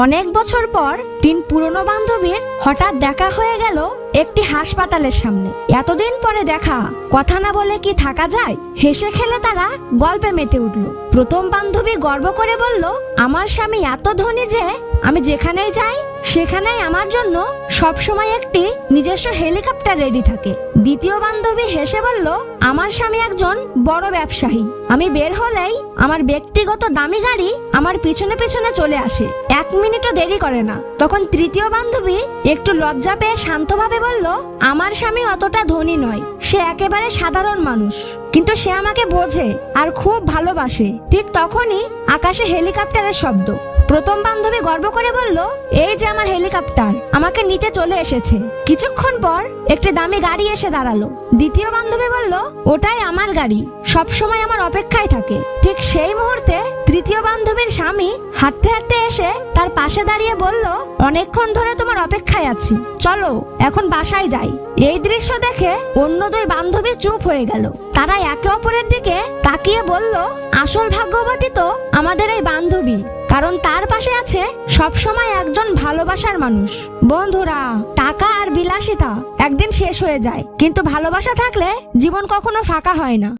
অনেক বছর পর তিন পুরনো বান্ধবীর হঠাৎ দেখা হয়ে গেল একটি হাসপাতালের সামনে। এতদিন পরে দেখা, কথা না বলে কি থাকা যায়? হেসে খেলে তারা গল্পে মেতে উঠল। প্রথম বান্ধবী গর্ব করে বলল, আমার স্বামী এত ধনী যে আমি যেখানেই যাই, সেখানেই আমার জন্য সবসময় একটি নিজস্ব হেলিকপ্টার রেডি থাকে। দ্বিতীয় বান্ধবী হেসে বলল, আমার স্বামী একজন বড় ব্যবসায়ী। আমি বের হলেই আমার ব্যক্তিগত দামি গাড়ি আমার পিছনে পিছনে চলে আসে। এক মিনিটও দেরি করে না। তখন তৃতীয় বান্ধবী একটু লজ্জা পেয়ে শান্তভাবে বলল, আমার স্বামী অতটা ধনী নয়। সে একেবারে সাধারণ মানুষ। কিন্তু সে আমাকে বোঝে আর খুব ভালোবাসে। ঠিক তখনই আকাশে হেলিকপ্টারের শব্দ। প্রথম বান্ধবী গর্ব করে বলল, এই যে আমার হেলিকপ্টার, আমাকে নিতে চলে এসেছে। কিছুক্ষণ পর একটি দামি গাড়ি এসে দাঁড়াল। দ্বিতীয় বান্ধবী বলল, ওটাই আমার গাড়ি। সব সময় আমার অপেক্ষায় থাকে। ঠিক সেই মুহূর্তে তৃতীয় বান্ধবীর স্বামী হাঁটতে হাঁটতে এসে তার পাশে দাঁড়িয়ে বলল, অনেকক্ষণ ধরে তোমার অপেক্ষায় আছি। চলো, এখন বাসায় যাই। এই দৃশ্য দেখে অন্য দুই বান্ধবী চুপ হয়ে গেল। তারা একে অপরের দিকে তাকিয়ে বলল, আসল ভাগ্যবতী তো আমাদের এই বান্ধবী, কারণ তার পাশে আছে সব সময় একজন ভালোবাসার মানুষ। বন্ধুরা, টাকা আর বিলাসিতা একদিন শেষ হয়ে যায়, কিন্তু ভালোবাসা থাকলে জীবন কখনো ফাঁকা হয় না।